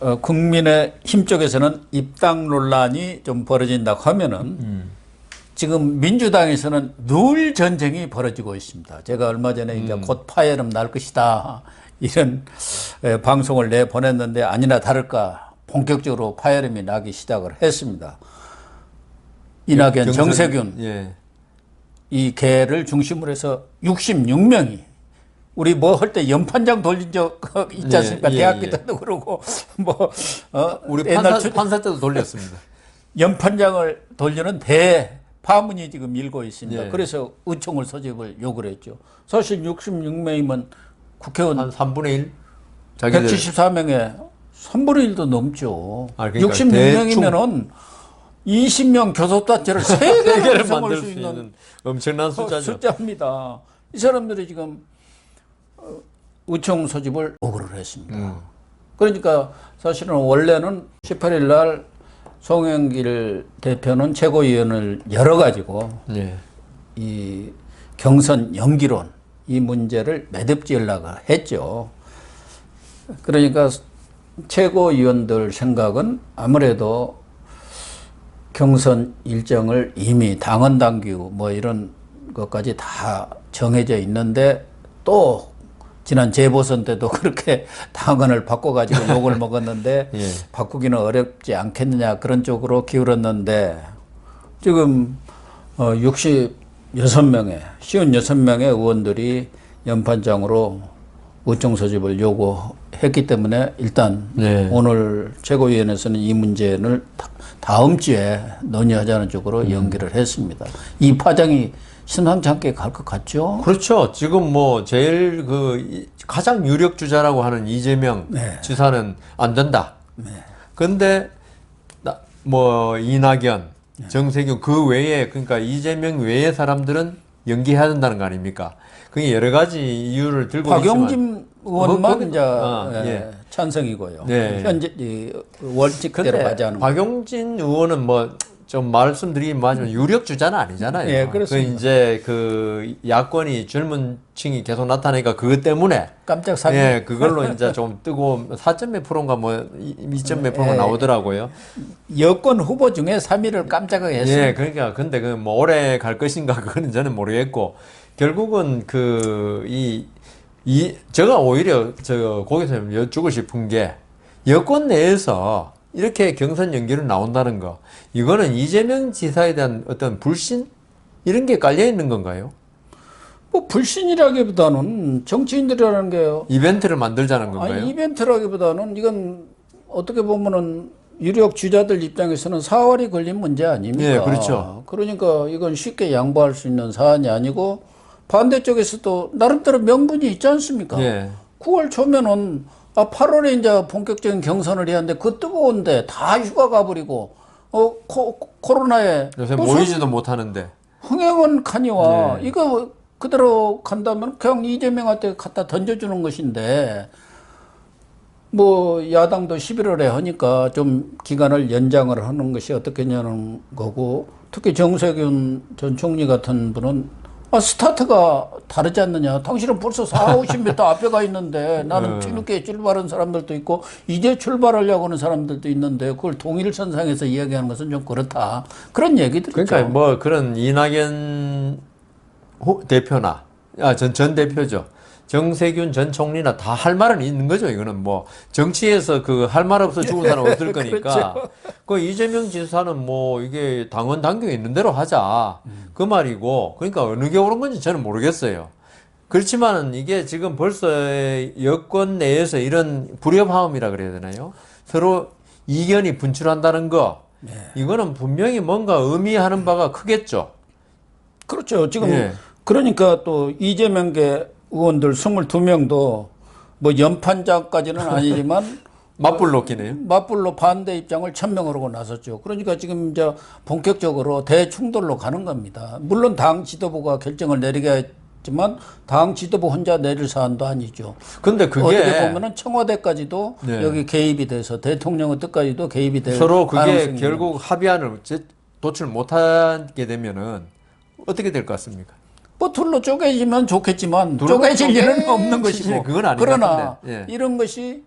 어, 국민의 힘 쪽에서는 입당 논란이 좀 벌어진다고 하면은 지금 민주당에서는 늘 전쟁이 벌어지고 있습니다. 제가 얼마 전에 이제 곧 파열음 날 것이다 이런 에, 방송을 내 보냈는데 아니나 다를까 본격적으로 파열음이 나기 시작을 했습니다. 이낙연, 경선- 정세균 예. 이 개를 중심으로 해서 66명이 우리 뭐 할 때 연판장 돌린 적 있지 예, 않습니까? 예, 대학교 예. 때도 그러고 뭐 어, 우리 옛날 판사, 초- 판사 때도 돌렸습니다. 연판장을 돌리는 대 파문이 지금 일고 있습니다. 예. 그래서 의총을 소집을 요구를 했죠. 사실 66명이면 국회의원 한 3분의 1? 자기들 174명에 3분의 1도 넘죠. 아, 그러니까 66명이면은 20명 교섭단체를 세 개를 세계를 구성할 만들 수수 있는 있는 엄청난 숫자죠. 숫자입니다. 이 사람들이 지금 어, 의총 소집을 요구를 했습니다. 음. 그러니까 사실은 원래는 18일 날 송영길 대표는 최고위원을 열어가지고 예. 이 경선 연기론 이 문제를 매듭지으려고 했죠. 그러니까 최고위원들 생각은 아무래도 경선 일정을 이미 당헌 당규 뭐 이런 것까지 다 정해져 있는데 또 지난 재보선 때도 그렇게 당헌을 바꿔가지고 욕을 먹었는데 예. 바꾸기는 어렵지 않겠느냐 그런 쪽으로 기울었는데 지금 어 66명의 56명의 의원들이 연판장으로 의총 소집을 요구했기 때문에 일단 네. 오늘 최고위원회에서는 이 문제를 다- 다음 주에 논의하자는 쪽으로 연기를 했습니다. 이 파장이 않게 갈것 같죠? 그렇죠. 지금 뭐 제일 그 이- 가장 유력 주자라고 하는 이재명 네. 지사는 안 된다. 그런데 나- 뭐 이낙연, 네. 정세균 그 외에 그러니까 이재명 외의 사람들은 연기해야 된다는 거 아닙니까? 그게 여러 가지 이유를 들고 박용진 의원만 거기- 이제 아, 예, 예. 찬성이고요. 네. 현재 이 월직대로 근데 가지 않은 박용진 의원은 뭐 좀 말씀드리긴 뭐하지만 유력 주자는 아니잖아요. 예, 그렇습니다. 그 이제 그 야권이 젊은 층이 계속 나타나니까 그것 때문에 깜짝 사기. 예, 그걸로 이제 좀 뜨고 4점 몇 프로인가 뭐 2점 몇 프로가 예. 나오더라고요. 여권 후보 중에 3위를 깜짝하게 했습니다. 예, 그러니까 근데 그 뭐 오래 갈 것인가 그거는 저는 모르겠고 결국은 그이이 제가 오히려 저좀 여쭈고 싶은 게 여권 내에서 이렇게 경선 연기로 나온다는 거 이거는 이재명 지사에 대한 어떤 불신 이런 게 깔려 있는 건가요? 뭐 불신이라기보다는 정치인들이라는 게요. 이벤트를 만들자는 건가요? 아니 이벤트라기보다는 이건 어떻게 보면은 유력 주자들 입장에서는 사활이 걸린 문제 아닙니까? 예, 그렇죠. 그러니까 이건 쉽게 양보할 수 있는 사안이 아니고 반대쪽에서도 나름대로 명분이 있지 않습니까? 예. 9월 초면은 아 8월에 이제 본격적인 경선을 해야 하는데 그 뜨거운데 다 휴가 가버리고 어 코, 코로나에 요새 모이지도 못하는데 흥행은 카니와 네. 이거 그대로 간다면 그냥 이재명한테 갖다 던져주는 것인데 뭐 야당도 11월에 하니까 좀 기간을 연장을 하는 것이 어떻겠냐는 거고 특히 정세균 전 총리 같은 분은 아, 스타트가 다르지 않느냐. 당신은 벌써 4, 50m 앞에 가 있는데 나는 뒤늦게 출발한 사람들도 있고 이제 출발하려고 하는 사람들도 있는데 그걸 동일선상에서 이야기하는 것은 좀 그렇다. 그런 얘기들 그러니까 뭐 그런 이낙연 후- 대표나 아, 전, 전 대표죠. 정세균 전 총리나 다 할 말은 있는 거죠. 이거는 뭐 정치에서 그 할 말 없어 죽은 사람 없을 거니까. 그 이재명 지사는 뭐 이게 당원 당규에 있는 대로 하자 그 말이고 그러니까 어느 게 옳은 건지 저는 모르겠어요. 그렇지만은 이게 지금 벌써 여권 내에서 이런 불협화음이라 그래야 되나요? 서로 이견이 분출한다는 거 이거는 분명히 뭔가 의미하는 바가 크겠죠. 그렇죠. 지금 예. 그러니까 또 이재명계 의원들 22명도 뭐 연판장까지는 아니지만 맞불 놓기네요. 맞불로 반대 입장을 천명하고 나섰죠. 그러니까 지금 이제 본격적으로 대충돌로 가는 겁니다. 물론 당 지도부가 결정을 내리겠지만 당 지도부 혼자 내릴 사안도 아니죠. 근데 그게 어떻게 보면은 청와대까지도 네. 여기 개입이 돼서 대통령의 뜻까지도 개입이 될 서로 그게 결국 합의안을 제- 도출 못하게 되면은 어떻게 될 것 같습니까? 뭐 둘로 쪼개지면 좋겠지만 쪼개질 일은 없는 것이고 그러나. 예. 이런 것이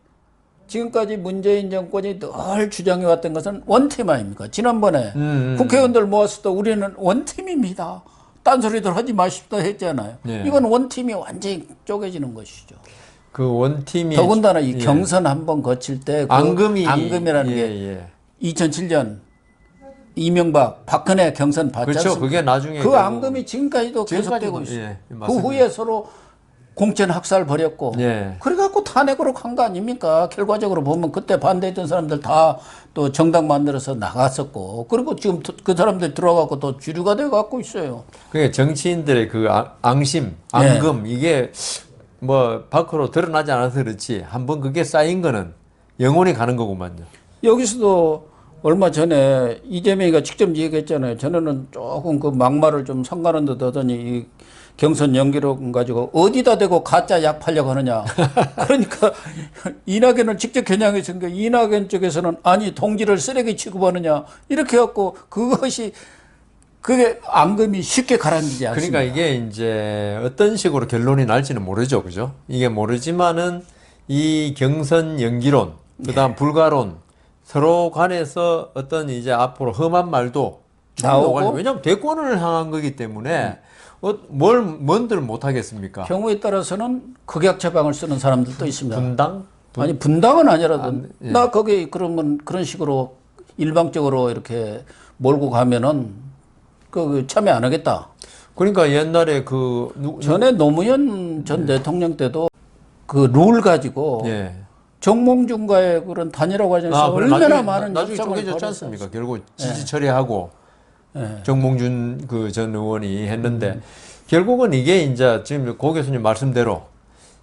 지금까지 문재인 정권이 늘 주장해왔던 것은 원팀 아닙니까? 지난번에 음, 음. 국회의원들 모았을 때 우리는 원팀입니다. 딴소리들 하지 마십다 했잖아요. 예. 이건 원팀이 완전히 쪼개지는 것이죠. 그 원팀이 더군다나 이 예. 경선 한번 거칠 때 그 앙금이 앙금이라는 예, 게 예. 2007년 이명박 박근혜 경선 받지 그렇죠. 그게 나중에 그 결국 안금이 지금까지도 지금까지도, 계속되고 있어요. 예, 그 맞습니다. 후에 서로 공천 학살 벌였고 예. 그래갖고 탄핵으로 간 거 아닙니까? 결과적으로 보면 그때 반대했던 사람들 다 또 정당 만들어서 나갔었고 그리고 지금 또그 사람들 들어가고 또 주류가 돼 갖고 있어요. 그게 정치인들의 그 아- 앙심, 예. 앙금 이게 뭐 밖으로 드러나지 않아서 그렇지 한번 그게 쌓인 거는 영원히 가는 거구만요. 여기서도 얼마 전에 이재명이가 직접 얘기했잖아요. 전에는 조금 그 막말을 좀 상관한 듯 하더니 이 경선 연기로 가지고 어디다 대고 가짜 약 팔려고 하느냐. 그러니까 이낙연을 직접 겨냥했으니까 이낙연 쪽에서는 아니 동지를 쓰레기 취급하느냐. 이렇게 해갖고 그것이 그게 앙금이 쉽게 가라앉지 않습니다. 그러니까 이게 이제 어떤 식으로 결론이 날지는 모르죠, 그죠? 이게 모르지만은 이 경선 연기론, 그 다음 불가론 서로 간에서 어떤 이제 앞으로 험한 말도 쭉 나오고. 왜냐하면 대권을 향한 거기 때문에 어, 뭘 뭔들 못 하겠습니까? 경우에 따라서는 극약 처방을 쓰는 사람들도 있습니다. 분당 아니 분당은 아니라도 안- 예. 나 거기 그러면 그런 식으로 일방적으로 이렇게 몰고 가면은 그 참여 안 하겠다. 그러니까 옛날에 그 누, 전에 노무현 전 대통령 때도 그 룰 가지고 예. 정몽준과의 그런 단일화 과정에서 아, 얼마나 나중에, 많은 나- 나중에 쪼개졌지. 않습니까? 결국 지지 처리하고 예. 정몽준 그 전 의원이 했는데 음. 결국은 이게 이제 지금 고 교수님 말씀대로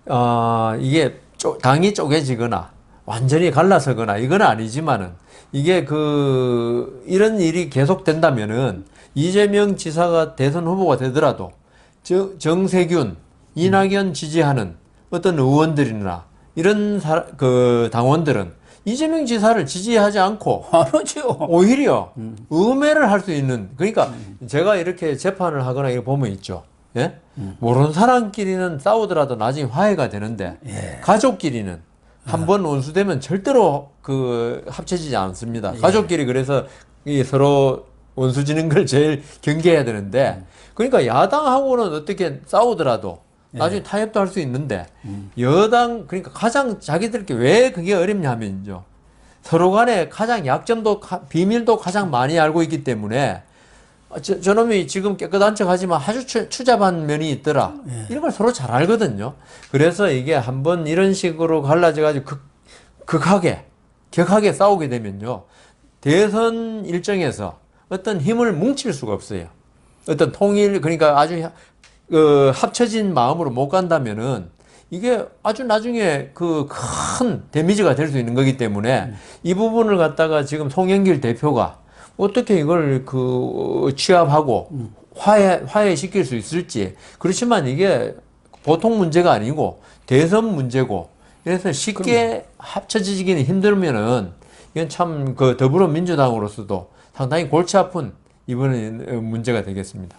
아 이게 쪼, 당이 쪼개지거나 완전히 갈라서거나 이건 아니지만은 이게 그 이런 일이 계속된다면은 이재명 지사가 대선 후보가 되더라도 정, 정세균, 이낙연 지지하는 어떤 의원들이나 이런 사, 그 당원들은 이재명 지사를 지지하지 않고 안 하죠. 오히려 음해를 할 수 있는 그러니까 제가 이렇게 재판을 하거나 이렇게 보면 있죠. 예? 모르는 사람끼리는 싸우더라도 나중에 화해가 되는데 가족끼리는 한번 원수되면 절대로 그 합쳐지지 않습니다. 가족끼리 그래서 이 서로 원수지는 걸 제일 경계해야 되는데 그러니까 야당하고는 어떻게 싸우더라도 나중에 타협도 할 수 있는데 여당 그러니까 가장 자기들께 왜 그게 어렵냐면요. 서로 간에 가장 약점도 가- 비밀도 가장 많이 알고 있기 때문에 아, 저, 저놈이 지금 깨끗한 척 하지만 아주 추, 추잡한 면이 있더라. 이런 걸 서로 잘 알거든요. 그래서 이게 한번 이런 식으로 갈라져가지고 극, 극하게, 격하게 싸우게 되면요. 대선 일정에서 어떤 힘을 뭉칠 수가 없어요. 어떤 통일, 그러니까 아주 하- 그 합쳐진 마음으로 못 간다면은 이게 아주 나중에 그 큰 데미지가 될 수 있는 거기 때문에 이 부분을 갖다가 지금 송영길 대표가 어떻게 이걸 그 취합하고 화해 화해시킬 수 있을지 그렇지만 이게 보통 문제가 아니고 대선 문제고 그래서 쉽게 합쳐지기는 힘들면은 이건 참 그 더불어민주당으로서도 상당히 골치 아픈 이번에 문제가 되겠습니다.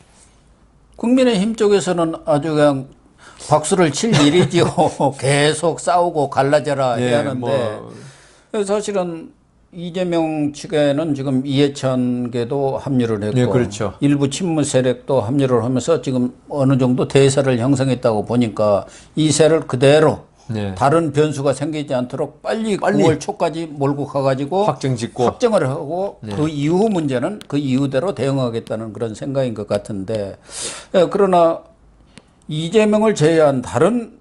국민의힘 쪽에서는 아주 그냥 박수를 칠 일이지요. 계속 싸우고 갈라져라 예, 해야 하는데 뭐 사실은 이재명 측에는 지금 이해찬계도 합류를 했고 예, 그렇죠. 일부 친문 세력도 합류를 하면서 지금 어느 정도 대세를 형성했다고 보니까 이 세를 그대로 네. 다른 변수가 생기지 않도록 빨리, 빨리 9월 초까지 몰고 가가지고 확정 짓고 확정을 하고 네. 그 이후 문제는 그 이후대로 대응하겠다는 그런 생각인 것 같은데 예, 그러나 이재명을 제외한 다른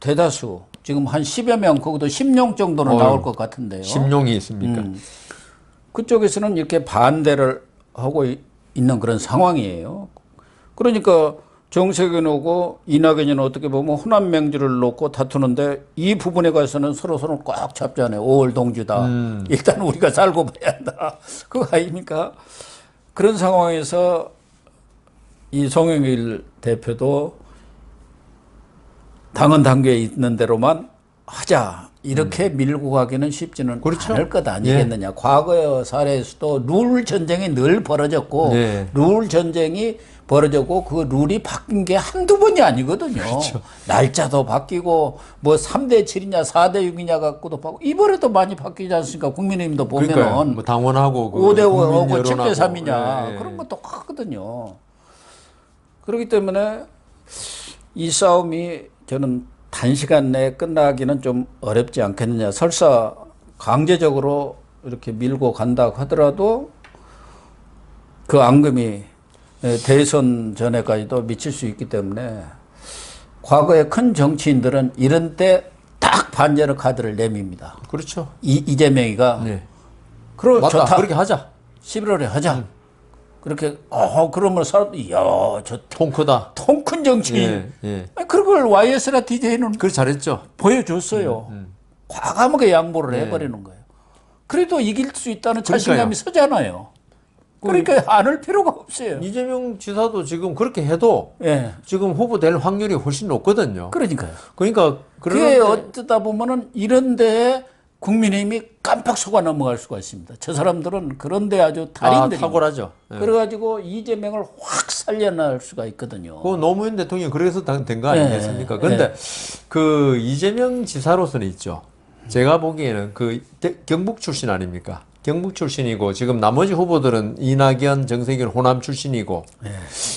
대다수 지금 한 10여 명 거기도 10명 정도는 어휴, 나올 것 같은데요. 심용이 있습니까? 음. 그쪽에서는 이렇게 반대를 하고 이- 있는 그런 상황이에요. 그러니까 정세균 오고 이낙연이는 어떻게 보면 호남 명주를 놓고 다투는데 이 부분에 관해서는 서로 서로 꽉 잡잖아요. 5월 동주다. 음. 일단 우리가 살고 봐야 한다. 그거 아닙니까? 그런 상황에서 이 송영길 대표도 당헌 단계에 있는 대로만 하자 이렇게 밀고 가기는 쉽지는 음. 그렇죠. 않을 것 아니겠느냐. 과거의 사례에서도 룰 전쟁이 늘 벌어졌고 네. 룰 전쟁이 벌어졌고 그 룰이 바뀐 게 한두 번이 아니거든요. 그렇죠. 날짜도 바뀌고 뭐 3대 7이냐 4대 6이냐 갖고도 바뀌고 이번에도 많이 바뀌지 않습니까? 국민의힘도 그러니까 보면은 뭐 당원하고 그 5대 국민 5하고 여론하고. 7대 3이냐 예, 예. 그런 것도 크거든요. 그렇기 때문에 이 싸움이 저는 단시간 내에 끝나기는 좀 어렵지 않겠느냐. 설사 강제적으로 이렇게 밀고 간다고 하더라도 그 앙금이 대선 전에까지도 미칠 수 있기 때문에 과거의 큰 정치인들은 이런 때 딱 반전의 카드를 내밉니다. 그렇죠. 이, 이재명이가 네. 그럼 맞다. 좋다. 그렇게 하자. 11월에 하자. 그렇게 어 그러면 사람 이야 저 통 크다. 통 큰 정치인. 예, 예. 아니, 그런 걸 YS나 DJ는 그걸 잘했죠. 보여줬어요. 음, 과감하게 양보를 네. 해버리는 거예요. 그래도 이길 수 있다는. 자신감이 서잖아요. 그러니까 안을 필요가 없어요. 이재명 지사도 지금 그렇게 해도 예. 지금 후보 될 확률이 훨씬 높거든요. 그러니까요. 그러니까 그게 그런데 어쩌다 보면은 이런데 국민의힘이 깜빡 속아 넘어갈 수가 있습니다. 저 사람들은 그런데 아주 아, 달인들이. 탁월하죠. 예. 그래가지고 이재명을 확 살려낼 수가 있거든요. 그 노무현 대통령 그래서 된거 네, 아니겠습니까? 그런데 네. 그 이재명 지사로서는 있죠. 제가 보기에는 그 대- 경북 출신 아닙니까? 경북 출신이고 지금 나머지 후보들은 이낙연, 정세균, 호남 출신이고 네.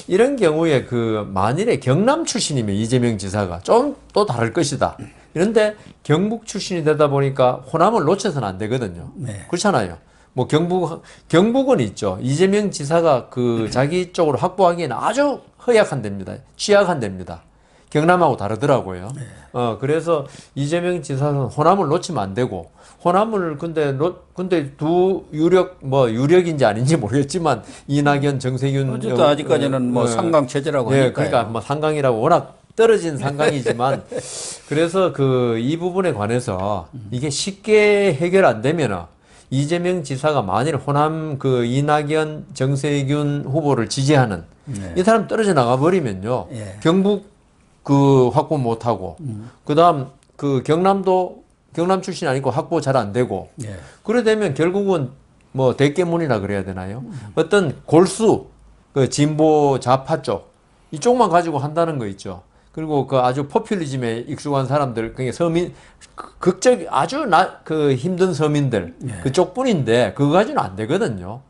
이런 경우에 그 만일에 경남 출신이면 이재명 지사가 좀 또 다를 것이다. 그런데 경북 출신이 되다 보니까 호남을 놓쳐서는 안 되거든요. 네. 그렇잖아요. 뭐 경북 경북은 있죠. 이재명 지사가 그 자기 쪽으로 확보하기에는 아주 허약한 데입니다. 취약한 데입니다. 경남하고 다르더라고요. 어 그래서 이재명 지사는 호남을 놓치면 안 되고 호남을 근데 놓, 근데 두 유력 뭐 유력인지 아닌지 모르겠지만 이낙연, 정세균 어쨌든 어, 아직까지는 뭐 어, 상강 체제라고 예, 하니까요. 그러니까 뭐 상강이라고 워낙 떨어진 상강이지만 그래서 그 이 부분에 관해서 이게 쉽게 해결 안 되면은 이재명 지사가 만일 호남 그 이낙연 정세균 후보를 지지하는 네. 이 사람 떨어져 나가 버리면요 예. 경북 그 확보 못 하고 그다음 그 경남도 경남 출신 아니고 확보 잘 안 되고 예. 그래 되면 결국은 뭐 대깨문이라 그래야 되나요? 어떤 골수 그 진보 좌파 쪽 이쪽만 가지고 한다는 거 있죠. 그리고 그 아주 포퓰리즘에 익숙한 사람들, 그게 서민 극- 극적 아주 나 그 힘든 서민들 그쪽 뿐인데 그거 가지고는 안 되거든요.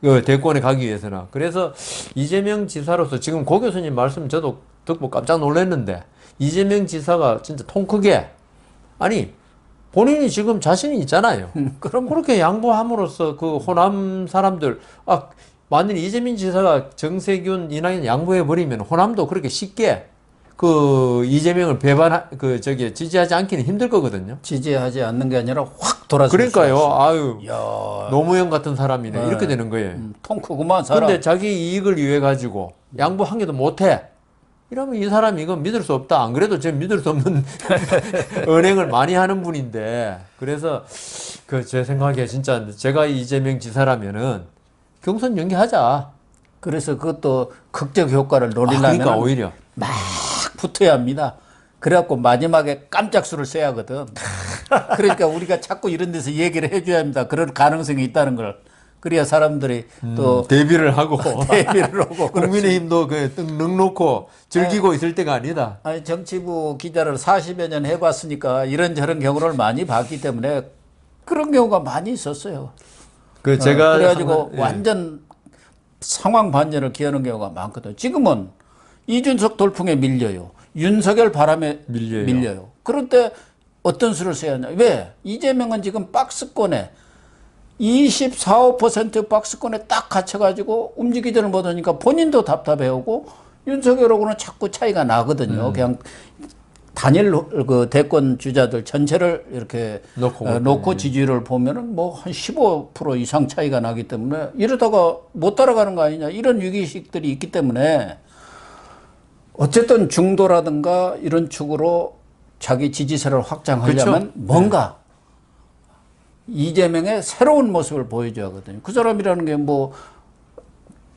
그 대권에 가기 위해서는 그래서 이재명 지사로서 지금 고 교수님 말씀 저도 듣고 깜짝 놀랐는데 이재명 지사가 진짜 통 크게 아니 본인이 지금 자신이 있잖아요. 그럼 그렇게 양보함으로써 그 호남 사람들 아 만일 이재명 지사가 정세균 이낙연 양보해 버리면 호남도 그렇게 쉽게 그 이재명을 배반 그 저기 지지하지 않기는 힘들 거거든요. 지지하지 않는 게 아니라 확 돌아서. 그러니까요. 아유 야, 노무현 같은 사람이네 이렇게 되는 거예요. 음, 통 크구만 사람. 근데 자기 이익을 위해 가지고 양보 한 개도 못 해. 이러면 이 사람이 이건 믿을 수 없다. 안 그래도 제 믿을 수 없는 은행을 많이 하는 분인데. 그래서 그 제 생각에 진짜 제가 이재명 지사라면은 경선 연기하자. 그래서 그것도 극적 효과를 아, 노리려면 그러니까 오히려 막 붙어야 합니다. 그래갖고 마지막에 깜짝수를 써야 하거든. 그러니까 우리가 자꾸 이런 데서 얘기를 해줘야 합니다. 그런 가능성이 있다는 걸. 그래야 사람들이 또 대비를 하고 대비를 하고. 국민의힘도 그능 놓고 즐기고 있을 때가 아니다. 아니, 정치부 기자를 40여 년 해봤으니까 이런저런 경우를 많이 봤기 때문에 그런 경우가 많이 있었어요. 그 제가 어, 그래가지고 항상- 예. 완전 상황 반전을 기하는 경우가 많거든. 지금은 이준석 돌풍에 밀려요. 윤석열 바람에 밀려요. 그럴 때 어떤 수를 써야 하냐. 왜? 이재명은 지금 박스권에 24, 5% 박스권에 딱 갇혀가지고 움직이지를 못하니까 본인도 답답해오고 윤석열하고는 자꾸 차이가 음. 나거든요. 그냥 단일 그 대권 주자들 전체를 이렇게 놓고 어, 볼 놓고 지지율을 보면은 뭐 한 15% 이상 차이가 나기 때문에 이러다가 못 따라가는 거 아니냐 이런 위기의식들이 있기 때문에 어쨌든 중도라든가 이런 쪽으로 자기 지지세를 확장하려면 그렇죠. 뭔가 이재명의 새로운 모습을 보여줘야 하거든요. 그 사람이라는 게 뭐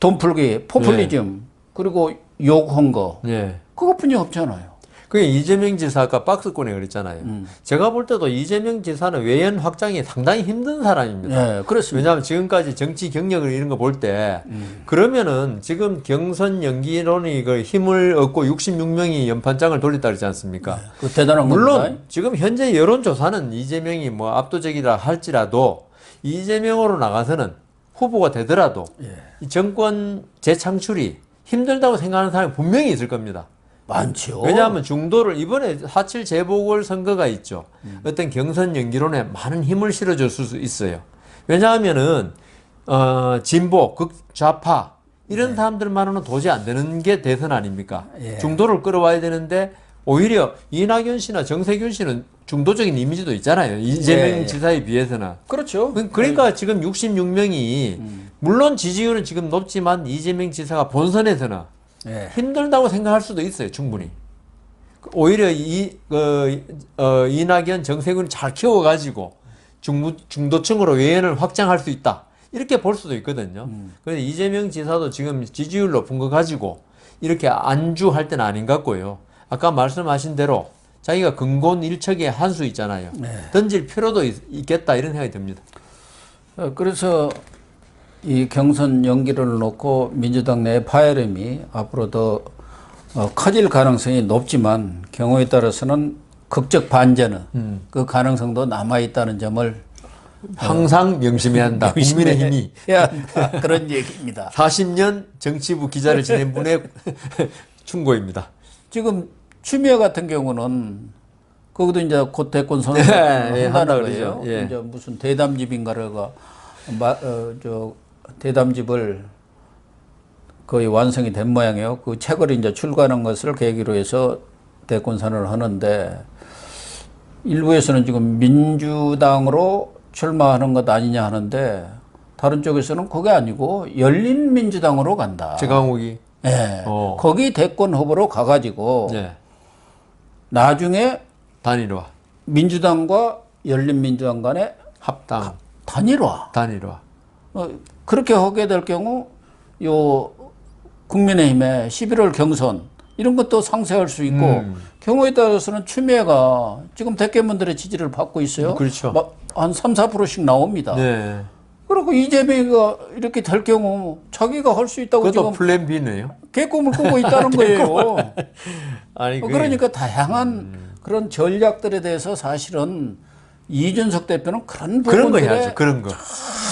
돈 풀기, 포퓰리즘, 그리고 욕한 거 예. 그것뿐이 없잖아요. 그게 이재명 지사가 박스권에 그랬잖아요. 음. 제가 볼 때도 이재명 지사는 외연 확장이 상당히 힘든 사람입니다. 예, 그렇습니다. 왜냐하면 지금까지 정치 경력을 이런 거 볼때 음. 그러면은 지금 경선 연기론이 그 힘을 얻고 66명이 연판장을 돌렸다 그러지 않습니까? 그 대단한 물론 겁니다. 지금 현재 여론조사는 이재명이 뭐 압도적이라 할지라도 이재명으로 나가서는 후보가 되더라도 예. 이 정권 재창출이 힘들다고 생각하는 사람이 분명히 있을 겁니다. 많죠. 왜냐하면 중도를 이번에 하칠 재보궐 선거가 있죠. 어떤 경선 연기론에 많은 힘을 실어줄 수 있어요. 왜냐하면은 어, 진보, 극좌파 이런 사람들만으로는 도저히 안 되는 게 대선 아닙니까? 예. 중도를 끌어와야 되는데 오히려 이낙연 씨나 정세균 씨는 중도적인 이미지도 있잖아요. 이재명 예, 예. 지사에 비해서는. 그렇죠. 그- 그러니까 지금 66명이 물론 지지율은 지금 높지만 이재명 지사가 본선에서는 예. 힘들다고 생각할 수도 있어요, 충분히. 오히려 이, 어, 어, 이낙연, 정세균을 잘 키워가지고 중부, 중도층으로 외연을 확장할 수 있다. 이렇게 볼 수도 있거든요. 그래서 이재명 지사도 지금 지지율 높은 거 가지고 이렇게 안주할 때는 아닌 것 같고요. 아까 말씀하신 대로 자기가 근본 일척의 한 수 있잖아요. 던질 필요도 있, 겠다 이런 생각이 듭니다. 어, 그래서 이 경선 연기를 놓고 민주당 내 파열음이 앞으로 더 어, 커질 가능성이 높지만 경우에 따라서는 극적 반전은 음. 그 가능성도 남아 있다는 점을 항상 명심해야 한다. 국민의 힘이 해야 한다. 그런 얘기입니다. 40년 정치부 기자를 지낸 분의 충고입니다. 지금 추미애 같은 경우는 거기도 이제 곧 대권 선언을 예, 예, 한다 한다는. 거예요. 예. 이제 무슨 대담집인가가 마, 어, 저 대담집을 거의 완성이 된 모양이에요. 그 책을 이제 출간한 것을 계기로 해서 대권 선언을 하는데 일부에서는 지금 민주당으로 출마하는 것 아니냐 하는데 다른 쪽에서는 그게 아니고 열린민주당으로 간다. 최강욱이 예. 어. 거기 대권 후보로 가가지고 네, 나중에 단일화, 민주당과 열린민주당 간의 합당, 단일화. 단일화. 어, 그렇게 하게 될 경우 요 국민의힘의 11월 경선 이런 것도 상쇄할 수 있고 음. 경우에 따라서는 추미애가 지금 대깨문들의 지지를 받고 있어요. 그렇죠. 막한 3, 4%씩 나옵니다. 네, 그리고 이재명이가 이렇게 될 경우 자기가 할 수 있다고 지금 플랜 B네요. 개꿈을 꾸고 있다는 거예요. 아니, 어, 그러니까 다양한 그런 전략들에 대해서 사실은 이준석 대표는 그런 그런 거 해야죠. 그런 거.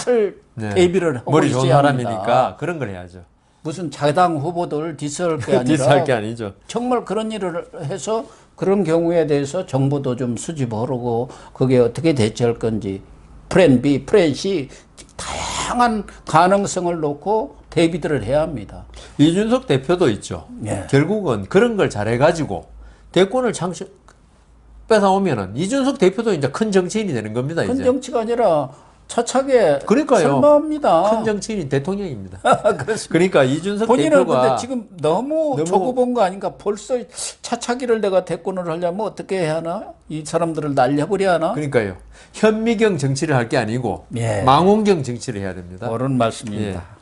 잘 네. 대비를 하고 머리 좋은 있어야 합니다. 사람이니까 그런 걸 해야죠. 무슨 자당 후보들 디스할 게 아니라 디스할 게 아니죠. 정말 그런 일을 해서 그런 경우에 대해서 정부도 좀 수집하고 그게 어떻게 대처할 건지 플랜 B, 플랜 C 다양한 가능성을 놓고 대비들을 해야 합니다. 이준석 대표도 있죠. 예. 결국은 그런 걸 잘해가지고 대권을 창시 뺏어오면은 이준석 대표도 이제 큰 정치인이 되는 겁니다. 큰 이제 정치가 아니라 차차게 그러니까요. 설마합니다. 큰 정치인이 대통령입니다. 그러니까 이준석 본인은 대표가 근데 지금 너무, 너무- 조급한 거 아닌가? 벌써 차차기를 내가 대권을 하려면 어떻게 해야 하나? 이 사람들을 날려버려 하나? 그러니까요. 현미경 정치를 할 게 아니고 예. 망원경 정치를 해야 됩니다. 그런 말씀입니다. 예.